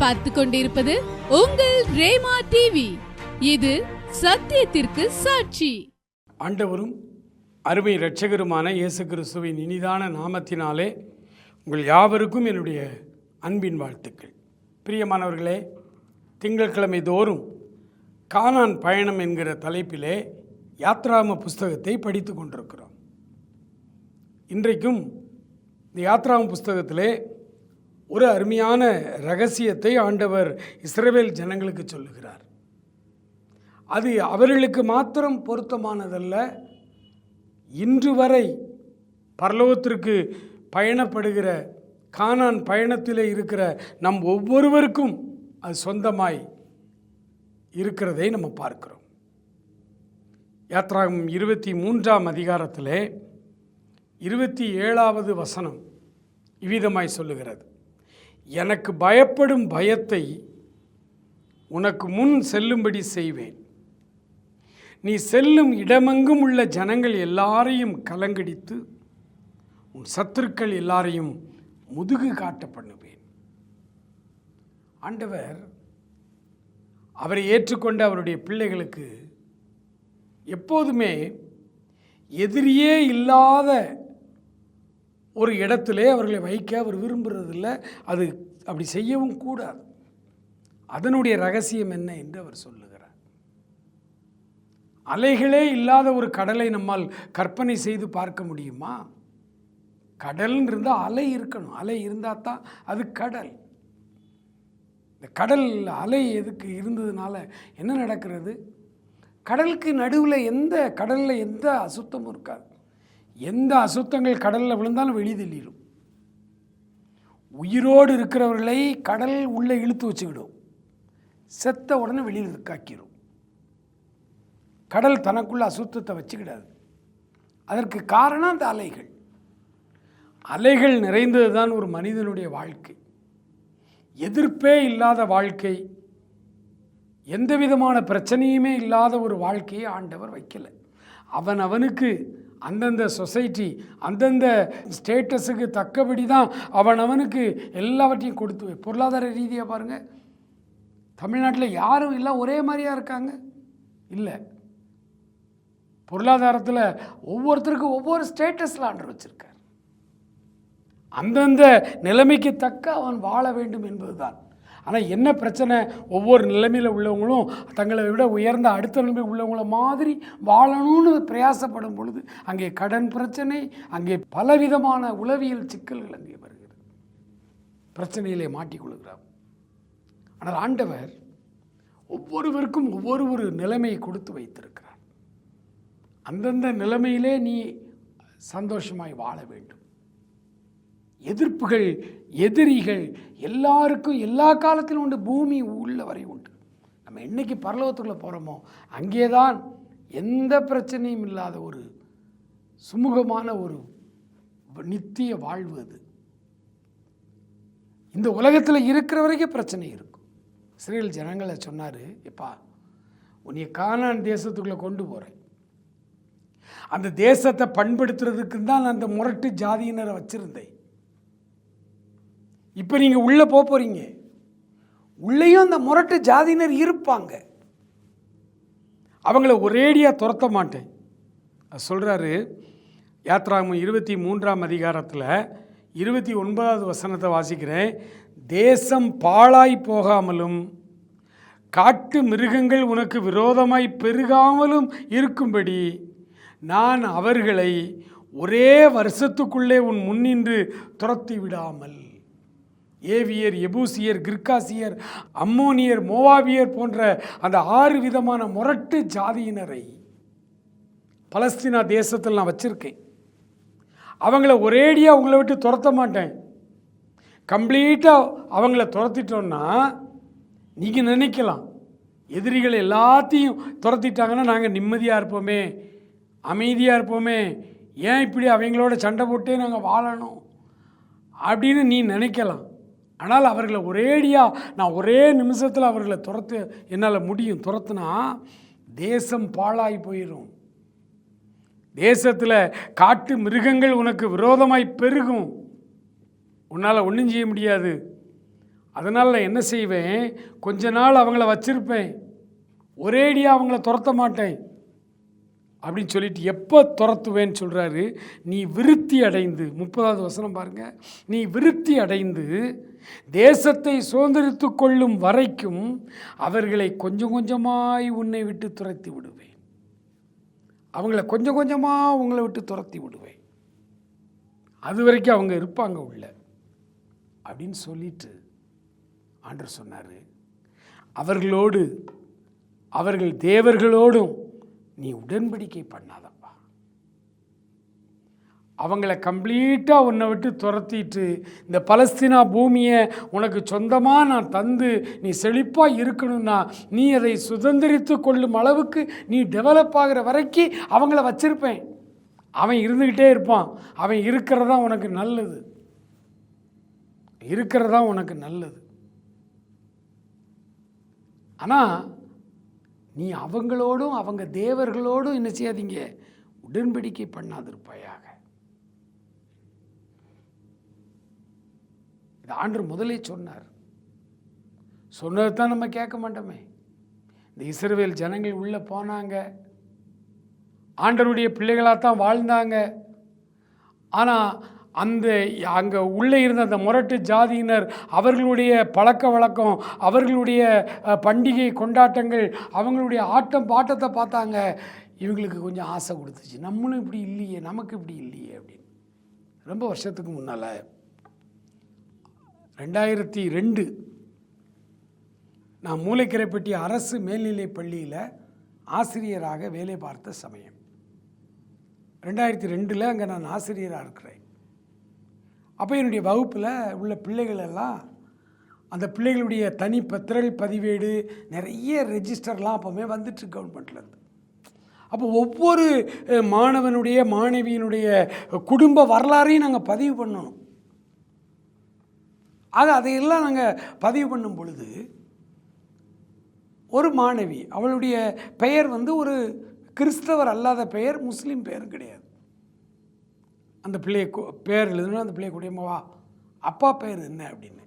பார்த்து கொண்டிருப்பது உங்கள் ரேமா டிவி இது சத்தியத்திற்கு சாட்சி. ஆண்டவரும் அருமை இரட்சகருமான இயேசு கிறிஸ்துவின் இனிதான நாமத்தினாலே உங்கள் யாவருக்கும் என்னுடைய அன்பின் வாழ்த்துக்கள். பிரியமானவர்களே திங்கட்கிழமை தோறும் கானான் பயணம் என்கிற தலைப்பிலே யாத்ராம புஸ்தகத்தை படித்து கொண்டிருக்கிறோம். இன்றைக்கும் இந்த யாத்ராம புஸ்தகத்திலே ஒரு அருமையான ரகசியத்தை ஆண்டவர் இஸ்ரவேல் ஜனங்களுக்கு சொல்லுகிறார். அது அவர்களுக்கு மாத்திரம் பொருத்தமானதல்ல. இன்று வரை பரலோகத்திற்கு பயணப்படுகிற கானான் பயணத்தில் இருக்கிற நம் ஒவ்வொருவருக்கும் அது சொந்தமாய் இருக்கிறதை நம்ம பார்க்கிறோம். யாத்ராகம் இருபத்தி மூன்றாம் அதிகாரத்தில் இருபத்தி ஏழாவது வசனம் இவ்விதமாய் சொல்லுகிறது. எனக்கு பயப்படும் பயத்தை உனக்கு முன் செல்லும்படி செய்வேன். நீ செல்லும் இடமெங்கும் உள்ள ஜனங்கள் எல்லாரையும் கலங்கடித்து உன் சத்துருக்கள் எல்லாரையும் முதுகு காட்ட பண்ணுவேன். ஆண்டவர் அவரை ஏற்றுக்கொண்ட அவருடைய பிள்ளைகளுக்கு எப்போதுமே எதிரியே இல்லாத ஒரு இடத்திலே அவர்களை வைக்க அவர் விரும்புகிறதில்ல அது அப்படி செய்யவும் கூடாது. அதனுடைய ரகசியம் என்ன என்று அவர் சொல்லுகிறார். அலைகளே இல்லாத ஒரு கடலை நம்மால் கற்பனை செய்து பார்க்க முடியுமா? கடல்னு இருந்தால் அலை இருக்கணும். அலை இருந்தால் தான் அது கடல். இந்த கடல் அலை எதுக்கு இருந்ததுனால என்ன நடக்கிறது? கடலுக்கு நடுவில் எந்த கடலில் எந்த அசுத்தமும் இருக்காது. எந்த அசுத்தங்கள் கடலில் விழுந்தாலும் வெளிதள்ளிடும் உயிரோடு இருக்கிறவர்களை கடல் உள்ளே இழுத்து வச்சுக்கிடும். செத்த உடனே வெளியில் காக்கிடும் கடல் தனக்குள்ள அசுத்தத்தை வச்சுக்கிடாது. அதற்கு காரணம் அந்த அலைகள். அலைகள் நிறைந்தது தான் ஒரு மனிதனுடைய வாழ்க்கை. எதிர்ப்பே இல்லாத வாழ்க்கை. எந்த விதமான பிரச்சனையுமே இல்லாத ஒரு வாழ்க்கையை ஆண்டவர் வைக்கலை. அவன் அவனுக்கு அந்தந்த சொசைட்டி அந்தந்த ஸ்டேட்டஸுக்கு தக்கபடி தான் அவன் அவனுக்கு எல்லாவற்றையும் கொடுத்து பொருளாதார ரீதியாக பாருங்கள் தமிழ்நாட்டில் யாரும் இல்லை ஒரே மாதிரியா இருக்காங்க. இல்லை. பொருளாதாரத்தில் ஒவ்வொருத்தருக்கும் ஒவ்வொரு ஸ்டேட்டஸில் ஆண்டர் வச்சுருக்கார். அந்தந்த நிலைமைக்கு தக்க அவன் வாழ வேண்டும் என்பதுதான். ஆனால் என்ன பிரச்சனை? ஒவ்வொரு நிலைமையில் உள்ளவங்களும் தங்களை விட உயர்ந்த அடுத்த நிலைமை உள்ளவங்கள மாதிரி வாழணும்னு பிரயாசப்படும் பொழுது அங்கே கடன் பிரச்சனை அங்கே பலவிதமான உளவியல் சிக்கல்கள் அங்கே வருகிறது. பிரச்சனையிலே மாட்டிக்கொள்கிறார் ஆனால் ஆண்டவர் ஒவ்வொருவருக்கும் ஒவ்வொரு ஒரு நிலைமையை கொடுத்து வைத்திருக்கிறார். அந்தந்த நிலைமையிலே நீ சந்தோஷமாய் வாழ வேண்டும். எதிர்ப்புகள் எதிரிகள் எல்லாருக்கும் எல்லா காலத்திலும் உண்டு பூமி உள்ள வரை உண்டு. நம்ம என்றைக்கு பரலோகத்துக்குள்ளே போகிறோமோ அங்கே தான் எந்த பிரச்சனையும் இல்லாத ஒரு சுமூகமான ஒரு நித்திய வாழ்வு அது. இந்த உலகத்தில் இருக்கிற வரைக்கும் பிரச்சனை இருக்கும். இஸ்ரேல் ஜனங்களை சொன்னார் எப்பா உன்னை காணான் தேசத்துக்குள்ளே கொண்டு போகிறேன் அந்த தேசத்தை பண்படுத்துறதுக்கு தான் அந்த முரட்டு ஜாதியினரை வச்சுருந்தேன். இப்போ நீங்கள் உள்ளே போக போகிறீங்க உள்ளேயும் அந்த முரட்டு ஜாதியினர் இருப்பாங்க. அவங்கள ஒரேடியாக துரத்த மாட்டேன். அது சொல்கிறாரு யாத்ராமம் இருபத்தி மூன்றாம் அதிகாரத்தில் இருபத்தி ஒன்பதாவது வசனத்தை வாசிக்கிறேன். தேசம் பாழாய் போகாமலும் காட்டு மிருகங்கள் உனக்கு விரோதமாய் பெருகாமலும் இருக்கும்படி நான் அவர்களை ஒரே வருஷத்துக்குள்ளே உன் முன்னின்று துரத்தி விடாமல் ஏவியர் எபூசியர் கிர்காசியர் அம்மோனியர் மோவாவியர் போன்ற அந்த ஆறு விதமான முரட்டு ஜாதியினரை பலஸ்தீனா தேசத்தில் நான் வச்சுருக்கேன். அவங்கள ஒரேடியாக உங்களை விட்டு துரத்த மாட்டேன். கம்ப்ளீட்டாக அவங்கள துரத்திட்டோன்னா நீங்கள் நினைக்கலாம். எதிரிகள் எல்லாத்தையும் துரத்திட்டாங்கன்னா நாங்கள் நிம்மதியாக இருப்போமே அமைதியாக இருப்போமே. ஏன் இப்படி அவங்களோட சண்டை போட்டே நாங்கள் வாழணும்? அப்படின்னு நீ நினைக்கலாம். ஆனால் அவர்களை ஒரேடியாக நான் ஒரே நிமிஷத்தில் அவர்களை துரத்து என்னால் முடியும் துரத்துனா தேசம் பாழாய் போயிடும் தேசத்தில் காட்டு மிருகங்கள் உனக்கு விரோதமாய் பெருகும். உன்னால் ஒன்றும் செய்ய முடியாது. அதனால் நான் என்ன செய்வேன்? கொஞ்ச நாள் அவங்கள வச்சிருப்பேன். ஒரேடியாக அவங்கள துரத்த மாட்டேன். அப்படின்னு சொல்லிட்டு எப்போ துரத்துவேன்னு சொல்கிறாரு நீ விருத்தி அடைந்து முப்பதாவது வசனம் பாருங்க. நீ விருத்தி அடைந்து தேசத்தை சுதந்திரித்து கொள்ளும் வரைக்கும் அவர்களை கொஞ்சம் கொஞ்சமாய் உன்னை விட்டு துரத்தி விடுவேன். அவங்கள கொஞ்சம் கொஞ்சமாக உங்களை விட்டு துரத்தி விடுவேன். அது வரைக்கும் அவங்க இருப்பாங்க உள்ள. அப்படின்னு சொல்லிட்டு ஆண்டர் சொன்னார். அவர்களோடு அவர்கள் தேவர்களோடும் நீ உடன்படிக்கை பண்ணாதான் அவங்கள கம்ப்ளீட்டாக உன்னை விட்டு துரத்திட்டு இந்த பலஸ்தீனா பூமியை உனக்கு சொந்தமாக நான் தந்து நீ செழிப்பாக இருக்கணும்னா நீ அதை சுதந்திரித்து கொள்ளும் அளவுக்கு நீ டெவலப் ஆகிற வரைக்கும் அவங்கள வச்சுருப்பேன். அவன் இருந்துக்கிட்டே இருப்பான். அவன் இருக்கிறதா உனக்கு நல்லது. இருக்கிறதா உனக்கு நல்லது. ஆனால் நீ அவங்களோடும் அவங்க தேவர்களோடும் என்ன செய்யாதீங்க? உடன்படிக்கை பண்ணாதிருப்பாயாக. இது ஆண்டு முதலே சொன்னார். சொன்னது தான் நம்ம கேட்க மாட்டோமே. இந்த இஸ்ரவேல் ஜனங்கள் உள்ளே போனாங்க. ஆண்டருடைய பிள்ளைகளாக தான் வாழ்ந்தாங்க. ஆனால் அந்த அங்கே உள்ளே இருந்த அந்த முரட்டு ஜாதியினர் அவர்களுடைய பழக்க வழக்கம் அவர்களுடைய பண்டிகை கொண்டாட்டங்கள் அவங்களுடைய ஆட்டம் பாட்டத்தை பார்த்தாங்க. இவங்களுக்கு கொஞ்சம் ஆசை கொடுத்துச்சு. நம்மளும் இப்படி இல்லையே நமக்கு இப்படி இல்லையே அப்படின்னு. ரொம்ப வருஷத்துக்கு முன்னால் ரெண்டாயிரத்தி ரெண்டு நான் மூளைக்கரைப்பட்டி அரசு மேல்நிலைப் பள்ளியில் ஆசிரியராக வேலை பார்த்த சமயம். ரெண்டாயிரத்தி ரெண்டில் அங்கே நான் ஆசிரியராக இருக்கிறேன். அப்போ என்னுடைய வகுப்பில் உள்ள பிள்ளைகள் எல்லாம் அந்த பிள்ளைகளுடைய தனி பத்திரல் பதிவேடு நிறைய ரெஜிஸ்டர்லாம் அப்போவுமே வந்துட்டு கவர்மெண்ட்லேருந்து அப்போ ஒவ்வொரு மாணவனுடைய மாணவியினுடைய குடும்ப வரலாறையும் நாங்கள் பதிவு பண்ணணும். ஆக அதையெல்லாம் நாங்கள் பதிவு பண்ணும் பொழுது ஒரு மாணவி அவளுடைய பெயர் வந்து ஒரு கிறிஸ்தவர் அல்லாத பெயர் முஸ்லீம் பெயரும் கிடையாது. அந்த பிள்ளைய கு- பேர் எழுதுனா அந்த பிள்ளைய குடியம்மாவா அப்பா பேர் என்ன அப்படின்னு.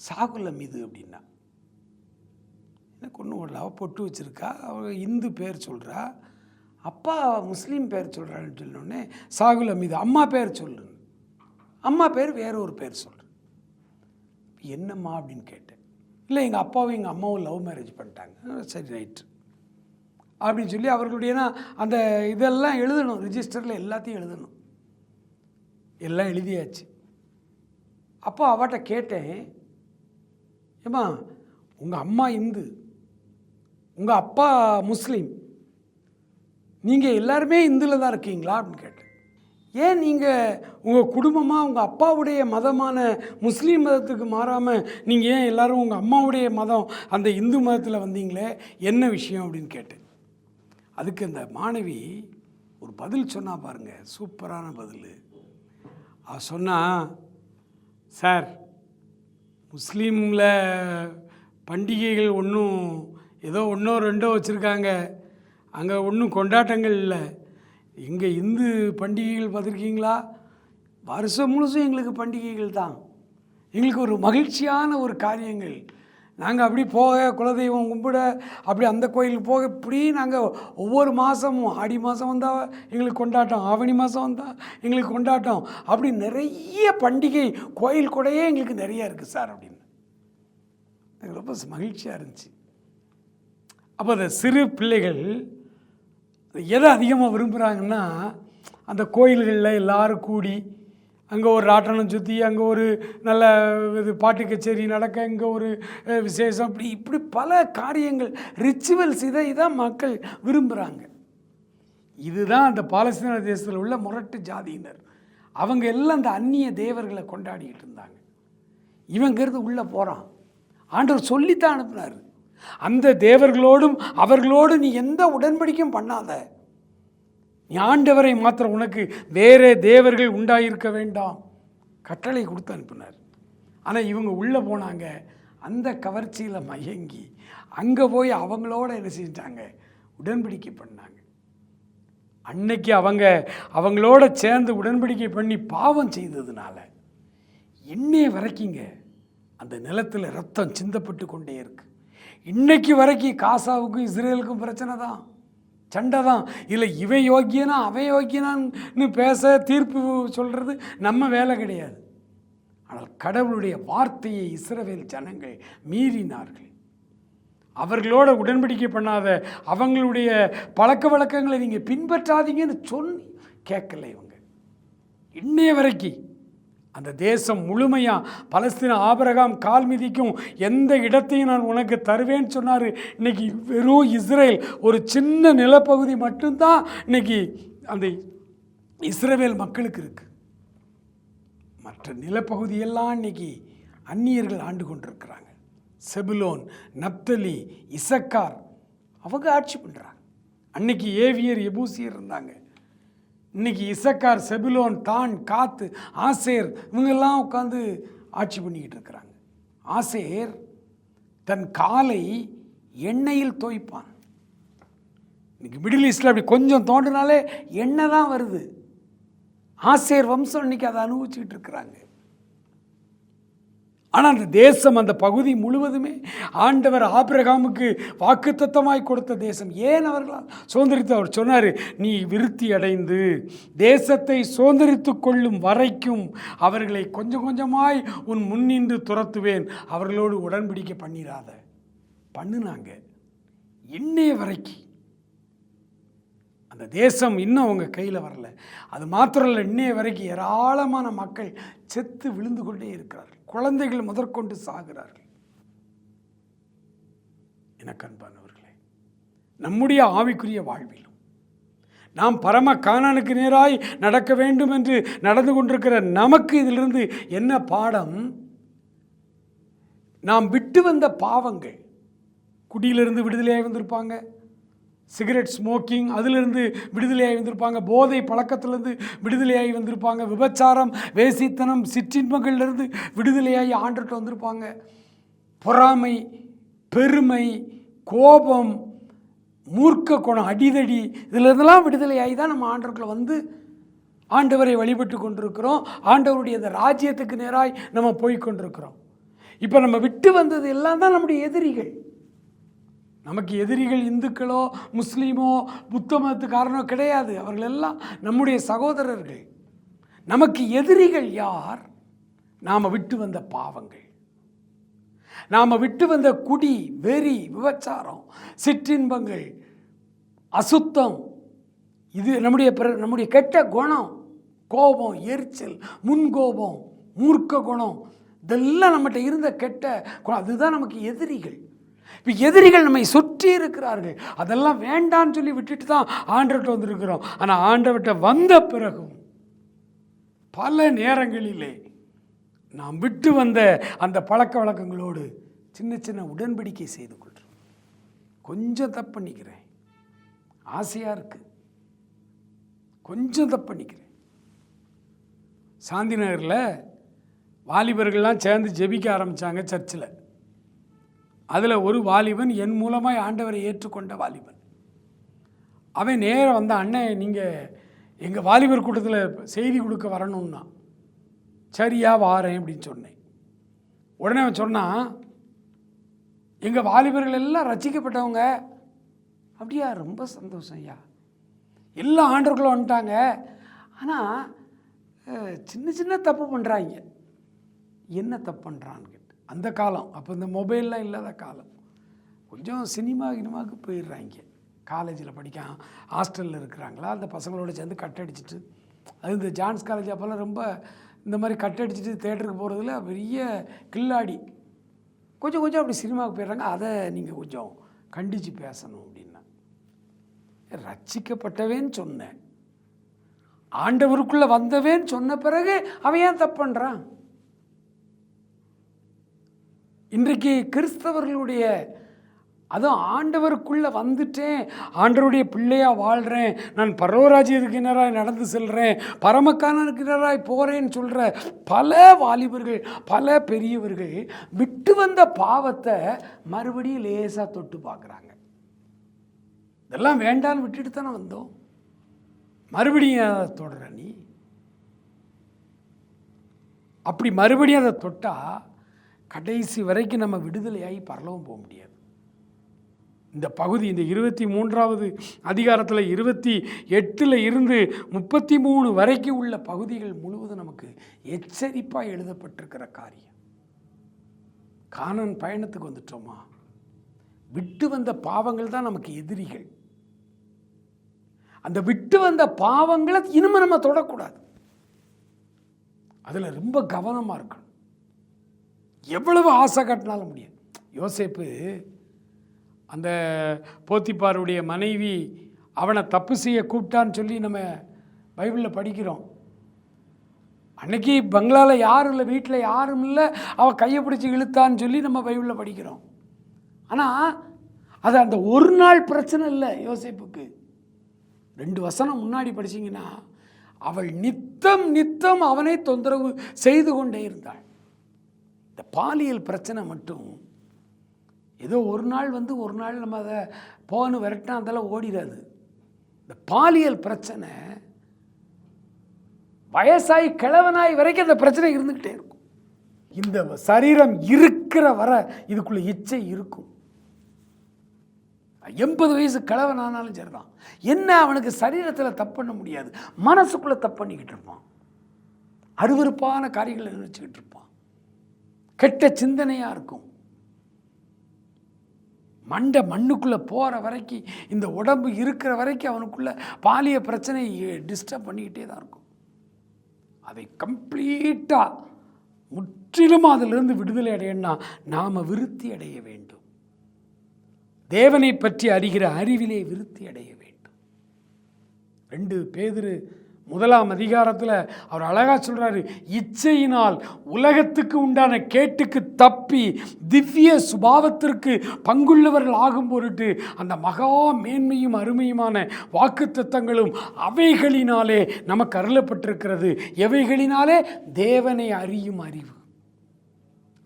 சாகுல் அமீது அப்படின்னா. எனக்கு ஒன்றும் வரல அவள் பொட்டு வச்சுருக்கா அவள் இந்து பேர் சொல்கிறா அப்பா முஸ்லீம் பேர் சொல்கிறான்னு சொன்னோடனே சாகுல் அமீது அம்மா பேர் சொல்லு அம்மா பேர் வேற ஒரு பேர் சொல்கிறேன் என்னம்மா அப்படின்னு கேட்டேன். இல்லை எங்கள் அப்பாவும் எங்கள் அம்மாவும் லவ் மேரேஜ் பண்ணிட்டாங்க. சரி ரைட் அப்படின்னு சொல்லி அவர்களுடைய அந்த இதெல்லாம் எழுதணும். ரிஜிஸ்டரில் எல்லாத்தையும் எழுதணும். எல்லாம் எழுதியாச்சு. அப்போ அவட்ட கேட்டேன் ஏம்மா உங்கள் அம்மா இந்து உங்கள் அப்பா முஸ்லீம் நீங்கள் எல்லாருமே இந்துல தான் இருக்கீங்களா? அப்படின்னு கேட்டேன். ஏன் நீங்கள் உங்கள் குடும்பமாக உங்கள் அப்பாவுடைய மதமான முஸ்லீம் மதத்துக்கு மாறாமல் நீங்கள் ஏன் எல்லோரும் உங்கள் அம்மாவுடைய மதம் அந்த இந்து மதத்தில் வந்தீங்களே? என்ன விஷயம் அப்படின்னு கேட்டேன். அதுக்கு அந்த மாணவி ஒரு பதில் சொன்னால் பாருங்கள் சூப்பரான பதில். அவ சொன்னால் சார் முஸ்லீமில் பண்டிகைகள் ஒன்றும் ஏதோ ஒன்றோ ரெண்டோ வச்சுருக்காங்க. அங்கே ஒன்றும் கொண்டாட்டங்கள் இல்லை. இங்கே இந்து பண்டிகைகள் பார்த்துருக்கீங்களா வருஷம் முழுசும் எங்களுக்கு பண்டிகைகள் தான். எங்களுக்கு ஒரு மகிழ்ச்சியான ஒரு காரியங்கள். நாங்கள் அப்படி போக குலதெய்வம் கும்பிட அப்படி அந்த கோயிலுக்கு போக இப்படி நாங்கள் ஒவ்வொரு மாதமும் ஆடி மாதம் வந்தால் எங்களுக்கு கொண்டாட்டம் ஆவணி மாதம் வந்தால் எங்களுக்கு கொண்டாட்டம். அப்படி நிறைய பண்டிகை கோயில் கூடையே எங்களுக்கு நிறையா இருக்குது சார் அப்படின்னு. எனக்கு ரொம்ப மகிழ்ச்சியாக இருந்துச்சு. அப்போ அந்த சிறு பிள்ளைகள் எதை அதிகமாக விரும்புகிறாங்கன்னா அந்த கோயில்களில் எல்லோரும் கூடி அங்கே ஒரு ராட்டனம் சுற்றி அங்கே ஒரு நல்ல இது பாட்டு கச்சேரி நடக்க இங்கே ஒரு விசேஷம் இப்படி இப்படி பல காரியங்கள் ரிச்சுவல்ஸ் இதை இதான் மக்கள் விரும்புகிறாங்க இதுதான் அந்த பாலஸ்தீன தேசத்தில் உள்ள முரட்டு ஜாதியினர். அவங்க எல்லாம் அந்த அந்நிய தேவர்களை கொண்டாடிக்கிட்டு இருந்தாங்க. இவங்கிறது உள்ளே போகிறான் ஆண்டவர் சொல்லித்தான் அனுப்புனார். அந்த தேவர்களோடும் அவர்களோடு நீ எந்த உடன்படிக்கையும் பண்ணாத. நீ ஆண்டவரை மாத்திரம் உனக்கு வேறே தேவர்கள் உண்டாயிருக்க வேண்டாம். கட்டளை கொடுத்து அனுப்பினார். ஆனால் இவங்க உள்ளே போனாங்க. அந்த கவர்ச்சியில் மயங்கி அங்கே போய் அவங்களோட என்ன செஞ்சிட்டாங்க உடன்படிக்கை பண்ணாங்க. அன்னைக்கு அவங்க அவங்களோட சேர்ந்து உடன்படிக்கை பண்ணி பாவம் செய்ததுனால இன்னே வரைக்குங்க அந்த நிலத்தில் ரத்தம் சிந்தப்பட்டு கொண்டே இருக்கு. இன்னைக்கு வரைக்கும் காசாவுக்கும் இஸ்ரேலுக்கும் பிரச்சனை தான். சண்டை தான். இல்லை இவன் யோக்கியனா அவன் யோக்கியனான்னு பேச தீர்ப்பு சொல்கிறது நம்ம வேலை கிடையாது. ஆனால் கடவுளுடைய வார்த்தையை இஸ்ரவேல் ஜனங்கள் மீறினார்கள். அவர்களோட உடன்படிக்கை பண்ணாத அவங்களுடைய பழக்க வழக்கங்களை நீங்கள் பின்பற்றாதீங்கன்னு சொல்லி கேட்கல இவங்க. இன்னைய வரைக்கும் அந்த தேசம் முழுமையாக பலஸ்தீன ஆபரகாம் கால் மிதிக்கும் எந்த இடத்தையும் நான் உனக்கு தருவேன்னு சொன்னார். இன்னைக்கு வெறும் இஸ்ரேல் ஒரு சின்ன நிலப்பகுதி மட்டும்தான் இன்னைக்கு அந்த இஸ்ரேவேல் மக்களுக்கு இருக்கு. மற்ற நிலப்பகுதியெல்லாம் இன்னைக்கு அந்நியர்கள் ஆண்டு கொண்டிருக்கிறாங்க. செபுலோன் நப்தலி இசக்கார் அவங்க ஆட்சி பண்ணுறாங்க அன்னைக்கு ஏவியர் எபூசியர் இருந்தாங்க. இன்னைக்கு இசக்கார் செபிலோன் தான் காத்து ஆசேர் இவங்கெல்லாம் உட்காந்து ஆட்சி பண்ணிக்கிட்டு இருக்கிறாங்க. ஆசேர் தன் காலை எண்ணெயில் தோய்ப்பான் இன்னைக்கு மிடில் ஈஸ்டில் அப்படி கொஞ்சம் தோண்டினாலே எண்ணெய் தான் வருது. ஆசேர் வம்சம் இன்னைக்கு அதை அனுபவிச்சுக்கிட்டு இருக்கிறாங்க. ஆனால் அந்த தேசம் அந்த பகுதி முழுவதுமே ஆண்டவர் ஆபிரகாமுக்கு வாக்குத்தத்தமாய் கொடுத்த தேசம். ஏன் அவர்களால்? சுதந்திரித்து அவர் சொன்னார் நீ விருத்தி அடைந்து தேசத்தை சுதந்திரித்து கொள்ளும் வரைக்கும் அவர்களை கொஞ்சம் கொஞ்சமாய் உன் முன்னின்று துரத்துவேன். அவர்களோடு உடன்படிக்கை பண்ணிடாத பண்ணுனாங்க. இன்னைய வரைக்கும் அந்த தேசம் இன்னும் அவங்க கையில் வரல. அது மாத்திரம் இல்லை இன்னைய வரைக்கும் ஏராளமான மக்கள் செத்து விழுந்து கொண்டே இருக்கிறார்கள். குழந்தைகள் முதற்கொண்டு சாகிறார்கள். எனக்கு அன்பானவர்களே நம்முடைய ஆவிக்குரிய வாழ்விலும் நாம் பரம காணானுக்கு நேராய் நடக்க வேண்டும் என்று நடந்து கொண்டிருக்கிற நமக்கு இதிலிருந்து என்ன பாடம்? நாம் விட்டு வந்த பாவங்கள் குடியிலிருந்து விடுதலையாகி வந்திருப்பாங்க. சிகரெட் ஸ்மோக்கிங் அதிலிருந்து விடுதலையாகி வந்திருப்பாங்க. போதை பழக்கத்திலேருந்து விடுதலையாகி வந்திருப்பாங்க. விபச்சாரம் வேசித்தனம் சிற்றின்பங்கள்லேருந்து விடுதலையாகி ஆண்டுட்டு வந்திருப்பாங்க. பொறாமை பெருமை கோபம் மூர்க்க குணம் அடிதடி இதிலிருந்தெல்லாம் விடுதலையாகி தான் நம்ம ஆண்டவர்களை வந்து ஆண்டவரை வழிபட்டு கொண்டிருக்கிறோம். ஆண்டவருடைய அந்த ராஜ்யத்துக்கு நேராய் நம்ம போய்க்கொண்டிருக்கிறோம் இப்போ நம்ம விட்டு வந்தது எல்லாம் தான் நம்முடைய எதிரிகள். நமக்கு எதிரிகள் இந்துக்களோ முஸ்லீமோ புத்த மதத்துக்காரனோ கிடையாது. அவர்கள் எல்லாம் நம்முடைய சகோதரர்கள். நமக்கு எதிரிகள் யார்? நாம் விட்டு வந்த பாவங்கள். நாம் விட்டு வந்த குடி வெறி விபச்சாரம் சிற்றின்பங்கள் அசுத்தம் இது நம்முடைய பிற- நம்முடைய கெட்ட குணம் கோபம் எரிச்சல் முன்கோபம் மூர்க்க குணம் இதெல்லாம் நம்மகிட்ட இருந்த கெட்ட குணம். அதுதான் நமக்கு எதிரிகள். இப்போ எதிரிகள் நம்மை சுற்றி இருக்கிறார்கள். அதெல்லாம் வேண்டான்னு சொல்லி விட்டுட்டு தான் ஆண்டவர்கிட்ட வந்திருக்கிறோம். ஆனால் ஆண்டவர்கிட்ட வந்த பிறகும் பல நேரங்களிலே நாம் விட்டு வந்த அந்த பழக்க வழக்கங்களோடு சின்ன சின்ன உடன்படிக்கை செய்து கொள்கிறோம். கொஞ்சம் தப்பு பண்ணிக்கிறேன். ஆசையாக இருக்குது கொஞ்சம் தப்பு பண்ணிக்கிறேன். சாந்தி நகரில் வாலிபர்கள்லாம் சேர்ந்து ஜெபிக்க ஆரம்பித்தாங்க சர்ச்சில். அதில் ஒரு வாலிபன் என் மூலமாய் ஆண்டவரை ஏற்றுக்கொண்ட வாலிபன். அவன் நேரம் வந்த அண்ணன் நீங்கள் எங்கள் வாலிபர் கூட்டத்தில் செய்தி கொடுக்க வரணும்னா சரியா வாரேன் அப்படின்னு சொன்னேன். உடனே அவன் சொன்னான் எங்கள் வாலிபர்கள் எல்லாம் ரசிக்கப்பட்டவங்க. அப்படியா? ரொம்ப சந்தோஷம் ஐயா. எல்லா ஆண்டவர்களும் வந்துட்டாங்க. ஆனால் சின்ன சின்ன தப்பு பண்ணுறாங்க என்ன தப்பு பண்ணுறான்னு அந்த காலம். அப்போ இந்த மொபைல்லாம் இல்லாத காலம். கொஞ்சம் சினிமா கினிமாவுக்கு போயிடுறாங்க. காலேஜில் படிக்க ஹாஸ்டலில் இருக்கிறாங்களா? அந்த பசங்களோட சேர்ந்து கட் அடிச்சிட்டு. அது இந்த ஜான்ஸ் காலேஜ் அப்போல்லாம் ரொம்ப இந்த மாதிரி கட் அடிச்சிட்டு தேட்டருக்கு போகிறதுல பெரிய கில்லாடி. கொஞ்சம் கொஞ்சம் அப்படி சினிமாவுக்கு போயிடுறாங்க. அதை நீங்கள் கொஞ்சம் கண்டித்து பேசணும் அப்படின்னா. ரட்சிக்கப்பட்டவேன்னு சொன்னேன் ஆண்டவருக்குள்ளே வந்தவேன்னு சொன்ன பிறகு அவன் ஏன் தப்பு பண்ணுறான் இன்றைக்கு கிறிஸ்தவர்களுடைய அதுவும் ஆண்டவருக்குள்ளே வந்துட்டேன் ஆண்டவருடைய பிள்ளையாக வாழ்கிறேன் நான் பரவராஜ்யத்துக்கினராய் நடந்து செல்கிறேன் பரமக்கானனுக்கினராய் போகிறேன்னு சொல்கிற பல வாலிபர்கள் பல பெரியவர்கள் விட்டு வந்த பாவத்தை மறுபடியும் லேசாக தொட்டு பார்க்குறாங்க. இதெல்லாம் வேண்டான்னு விட்டுட்டு தானே வந்தோம். மறுபடியும் அதை தொடர நீ. அப்படி மறுபடியும் அதை தொட்டால் கடைசி வரைக்கும் நம்ம விடுதலையாகி பரலவும் போக முடியாது. இந்த பகுதி இந்த இருபத்தி மூன்றாவது அதிகாரத்தில் இருபத்தி எட்டில் இருந்து முப்பத்தி மூணு வரைக்கும் உள்ள பகுதிகள் முழுவதும் நமக்கு எச்சரிப்பாக எழுதப்பட்டிருக்கிற காரியம். காணன் பயணத்துக்கு வந்துட்டோமா? விட்டு வந்த பாவங்கள் தான் நமக்கு எதிரிகள். அந்த விட்டு வந்த பாவங்களை இனிமே நம்ம தொடக்கூடாது. அதில் ரொம்ப கவனமாக இருக்கணும். எவ்வளவு ஆசை கட்டினாலும் முடியாது. யோசேப்பு அந்த போத்திப்பாருடைய மனைவி அவனை தப்பு செய்ய கூப்பிட்டான்னு சொல்லி நம்ம பைபிளில் படிக்கிறோம். அன்னைக்கு பங்களாவில் யாரும் இல்லை வீட்டில் யாரும் இல்லை அவள் கையை பிடிச்சி இழுத்தான்னு சொல்லி நம்ம பைபிளில் படிக்கிறோம். ஆனால் அது அந்த ஒரு நாள் பிரச்சனை இல்லை யோசேப்புக்கு. ரெண்டு வசனம் முன்னாடி படிச்சிங்கன்னா அவள் நித்தம் நித்தம் அவனை தொந்தரவு செய்து கொண்டே இருந்தாள். இந்த பாலியல் பிரச்சனை மட்டும். ஏதோ ஒரு நாள் வந்து ஒரு நாள் நம்ம அதை போன்னு விரட்டினா அதெல்லாம் ஓடிடாது. இந்த பாலியல் பிரச்சனை வயசாகி கிழவனாய் வரைக்கும் அந்த பிரச்சனை இருந்துக்கிட்டே இருக்கும். இந்த சரீரம் இருக்கிற வர இதுக்குள்ள இச்சை இருக்கும். எண்பது வயசு கிழவனானாலும் சரிதான். என்ன அவனுக்கு சரீரத்தில் தப்பு பண்ண முடியாது. மனசுக்குள்ளே தப்பு பண்ணிக்கிட்டு இருப்பான். அருவருப்பான காரியங்களை நினச்சிக்கிட்டு இருப்பான். கெட்ட சிந்தனையாக இருக்கும். மண்டை மண்ணுக்குள்ளே போகிற வரைக்கும் இந்த உடம்பு இருக்கிற வரைக்கும் அவனுக்குள்ள பாலிய பிரச்சனை டிஸ்டர்ப் பண்ணிக்கிட்டே தான் இருக்கும். அதை கம்ப்ளீட்டாக முற்றிலும் அதிலிருந்து விடுதலை அடையணும்னா நாம் விருத்தி அடைய வேண்டும். தேவனை பற்றி அறிகிற அறிவிலே விருத்தி அடைய வேண்டும். ரெண்டு பேதிரு முதலாம் அதிகாரத்தில் அவர் அழகாக சொல்கிறாரு இச்சையினால் உலகத்துக்கு உண்டான கேட்டுக்கு தப்பி திவ்ய சுபாவத்திற்கு பங்குள்ளவர்கள் ஆகும் பொருட்டு அந்த மகா மேன்மையும் அருமையுமான வாக்குத்தத்தங்களும் அவைகளினாலே நமக்கு அருளப்பட்டிருக்கிறது. எவைகளினாலே? தேவனை அறியும் அறிவு.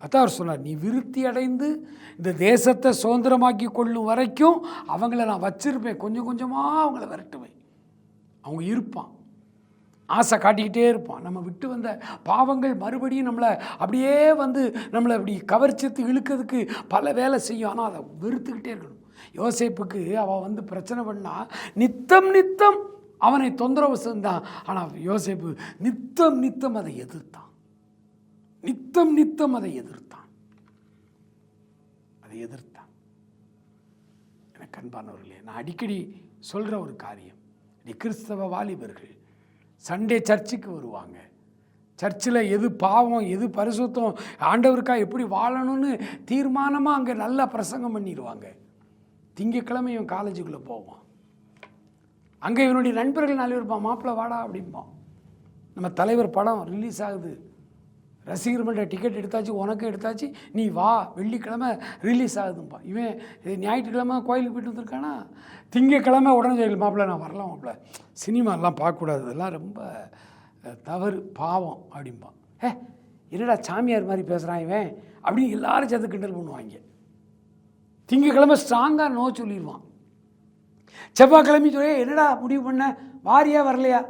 அதான் அவர் சொன்னார் நீ விருத்தி அடைந்து இந்த தேசத்தை சுதந்திரமாக்கி கொள்ளும் வரைக்கும் அவங்கள நான் வச்சிருப்பேன். கொஞ்சம் கொஞ்சமாக அவங்கள விரட்டுவேன். அவங்க இருப்பான். ஆசை காட்டிக்கிட்டே இருப்பான். நம்ம விட்டு வந்த பாவங்கள் மறுபடியும் நம்மளை அப்படியே வந்து நம்மளை அப்படி கவர்ச்சித்து இழுக்கிறதுக்கு பல வேலை செய்யும். ஆனால் அதை வெறுத்துக்கிட்டே இருக்கணும். யோசேப்புக்கு அவள் வந்து பிரச்சனை பண்ணால் நித்தம் நித்தம் அவனை தொந்தரவு செஞ்சான் ஆனால் யோசேப்பு நித்தம் நித்தம் அதை எதிர்த்தான். நித்தம் நித்தம் அதை எதிர்த்தான். அதை எதிர்த்தான். எனக்கு அன்பானவர்களே நான் அடிக்கடி சொல்கிற ஒரு காரியம் நீ கிறிஸ்தவ வாலிபர்கள் சண்டே சர்ச்சுக்கு வருவாங்க. சர்ச்சில் எது பாவம் எது பரிசுத்தம் ஆண்டவருக்காக எப்படி வாழணும்னு தீர்மானமாக அங்கே நல்லா பிரசங்கம் பண்ணிடுவாங்க. திங்கக்கிழமை இவன் காலேஜுக்குள்ளே போவான். அங்கே இவனுடைய நண்பர்கள் நாலு பேர் இருப்பான் மாப்பிள்ளை வாடா அப்படிம்பான். நம்ம தலைவர் படம் ரிலீஸ் ஆகுது. ரசிகர்கள்ட்ட டிக்கெட் எடுத்தாச்சு உனக்கும் எடுத்தாச்சு நீ வா வெள்ளிக்கிழமை ரிலீஸ் ஆகுதும்பா. இவன் இது ஞாயிற்றுக்கிழமை கோயிலுக்கு போயிட்டு வந்திருக்கானா? திங்கக்கிழமை உடனே சொல்லி மாப்பிள்ள நான் வரலாம் மாப்பிள்ள. சினிமாலாம் பார்க்கக்கூடாது. இதெல்லாம் ரொம்ப தவறு பாவம் அப்படிம்பான் ஏ என்னடா சாமியார் மாதிரி பேசுகிறான் இவன்? அப்படின்னு எல்லாரும் சேர்த்து கிண்டல் பண்ணுவாங்க. திங்கக்கிழமை ஸ்ட்ராங்காக நோ சொல்லிடுவான். செவ்வாய்க்கிழமை சொல்லி என்னடா முடிவு பண்ண? வாரியா வரலையா?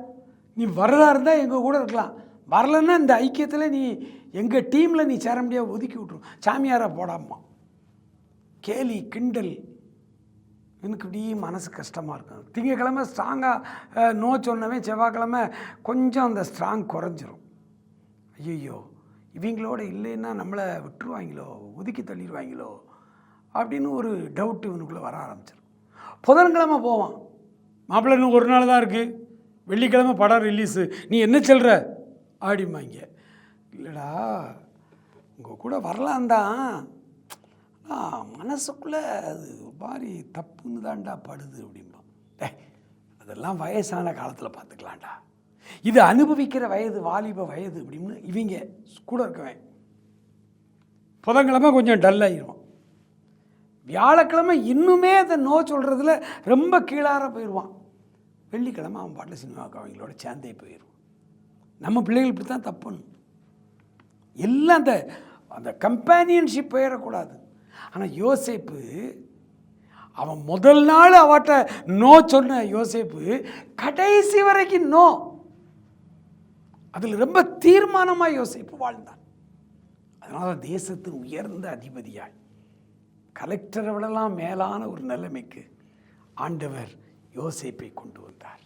நீ வர்றதா இருந்தால் எங்கள் கூட இருக்கலாம். வரலன்னா இந்த ஐக்கியத்தில் நீ எங்கள் டீமில் நீ சேர முடியாது ஒதுக்கி விட்ரும் சாமியாரை போடாமா கேலி கிண்டல். எனக்கு இப்படி மனசு கஷ்டமாக இருக்கும் திங்கக்கிழமை ஸ்ட்ராங்காக நோ சொன்னவே செவ்வாய்க்கிழமை கொஞ்சம் அந்த ஸ்ட்ராங் குறைஞ்சிரும். ஐயோ இவங்களோட இல்லைன்னா நம்மளை விட்டுருவாங்களோ ஒதுக்கி தள்ளிடுவாங்களோ அப்படின்னு ஒரு டவுட் இவனுக்குள்ளே வர ஆரம்பிச்சிடும் புதன்கிழமை போவான். மாப்பிள்ளை இன்னும் ஒரு நாள் தான் இருக்குது வெள்ளிக்கிழமை படம் ரிலீஸு நீ என்ன சொல்கிற அப்படிம்பாங்க இல்லைடா உங்கள் கூட வரலாம் தான். ஆனால் மனசுக்குள்ளே அது மாதிரி தப்புன்னு தான்டா படுது அப்படிம்பான். டே அதெல்லாம் வயசான காலத்தில் பார்த்துக்கலாம்டா இது அனுபவிக்கிற வயது வாலிப வயது அப்படின்னு இவங்க கூட இருக்கவன் புதன்கிழமை கொஞ்சம் டல்லாகிடுவான் வியாழக்கிழமை இன்னுமே அதை நோ சொல்கிறதுல ரொம்ப கீழார போயிடுவான் வெள்ளிக்கிழமை அவன் பாட்டில் சினிமாவுக்கு அவங்களோட சேர்ந்தே போயிடுவான் நம்ம பிள்ளைகள் இப்படி தான் தப்புன்னு எல்லாம் அந்த அந்த கம்பேனியன்ஷிப் போயிடக்கூடாது. ஆனால் யோசேப்பு அவன் முதல் நாள் அவட்ட நோ சொன்ன யோசேப்பு கடைசி வரைக்கும் நோ. அதில் ரொம்ப தீர்மானமாக யோசிப்பு வாழ்ந்தான். அதனால் தேசத்தின் உயர்ந்த அதிபதியாய் கலெக்டரை விடலாம் மேலான ஒரு நிலைமைக்கு ஆண்டவர் யோசேப்பை கொண்டு வந்தார்.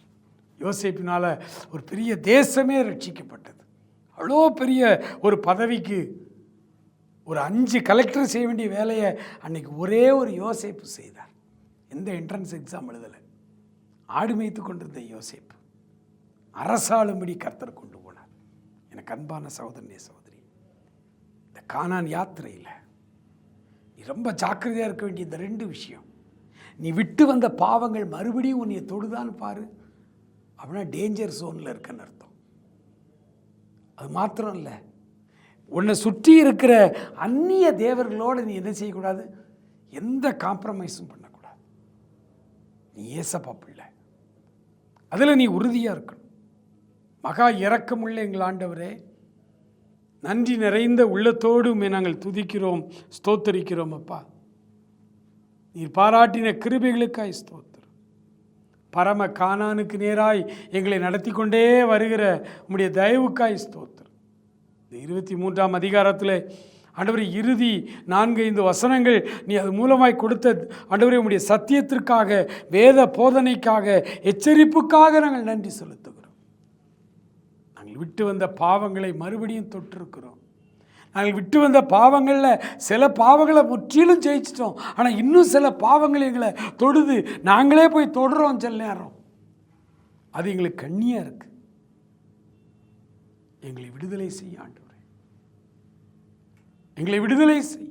யோசேப்பினால் ஒரு பெரிய தேசமே ரட்சிக்கப்பட்டது. அவ்வளோ பெரிய ஒரு பதவிக்கு ஒரு அஞ்சு கலெக்டர் செய்ய வேண்டிய வேலையை அன்னைக்கு ஒரே ஒரு யோசிப்பு செய்தார். எந்த என்ட்ரன்ஸ் எக்ஸாம் எழுதலை. ஆடு மேய்த்து கொண்டிருந்த யோசிப்பு. அரசாளும்படி கர்த்தர் கொண்டு போனார். எனக்கு அன்பான சகோதரனே சகோதரி இந்த காணான் யாத்திரையில் நீ ரொம்ப ஜாக்கிரதையாக இருக்க வேண்டிய இந்த ரெண்டு விஷயம். நீ விட்டு வந்த பாவங்கள் மறுபடியும் உன்னை தொடுதான்னு பாரு. அப்படின்னா டேஞ்சர் ஜோனில் இருக்குன்னு அர்த்தம். அது மாத்திரம் இல்லை உன்னை சுற்றி இருக்கிற அந்நிய தேவர்களோடு நீ என்ன செய்யக்கூடாது? எந்த காம்ப்ரமைஸும் பண்ணக்கூடாது. நீ ஏசப்பா பிள்ளை. அதில் நீ உறுதியாக இருக்கணும். மகா இறக்கமுள்ள எங்கள் ஆண்டவரே நன்றி நிறைந்த உள்ளத்தோடு நாங்கள் துதிக்கிறோம் ஸ்தோத்தரிக்கிறோம் அப்பா. நீர் பாராட்டின கிருபைகளுக்காய் ஸ்தோத். பரம காணானுக்கு நேராய் எங்களை நடத்தி கொண்டே வருகிற உம்முடைய தயவுக்காய் ஸ்தோத்திரம். இந்த இருபத்தி மூன்றாம் அதிகாரத்தில் ஆண்டவர் இறுதி நான்கு ஐந்து வசனங்கள் நீ அது மூலமாய் கொடுத்த ஆண்டவரே உடைய சத்தியத்திற்காக வேத போதனைக்காக எச்சரிப்புக்காக நாங்கள் நன்றி செலுத்துகிறோம். நாங்கள் விட்டு வந்த பாவங்களை மறுபடியும் தொற்றிருக்கிறோம். நாங்கள் விட்டு வந்த பாவங்களில் சில பாவங்களை முற்றிலும் ஜெயிச்சிட்டோம். ஆனால் இன்னும் சில பாவங்கள் எங்களை தொடுது. நாங்களே போய் தொடுறோம் சில நேரம். அது எங்களுக்கு கண்ணியாக இருக்குது எங்களை விடுதலை செய்ய ஆண்டவரே. எங்களை விடுதலை செய்.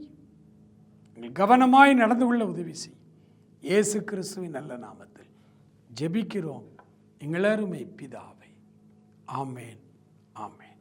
எங்கள் கவனமாய் நடந்து கொள்ள உதவி செய். இயேசு கிறிஸ்துவின் நல்ல நாமத்தில் ஜெபிக்கிறோம். எங்களருமை பிதாவை. ஆமேன். ஆமேன்.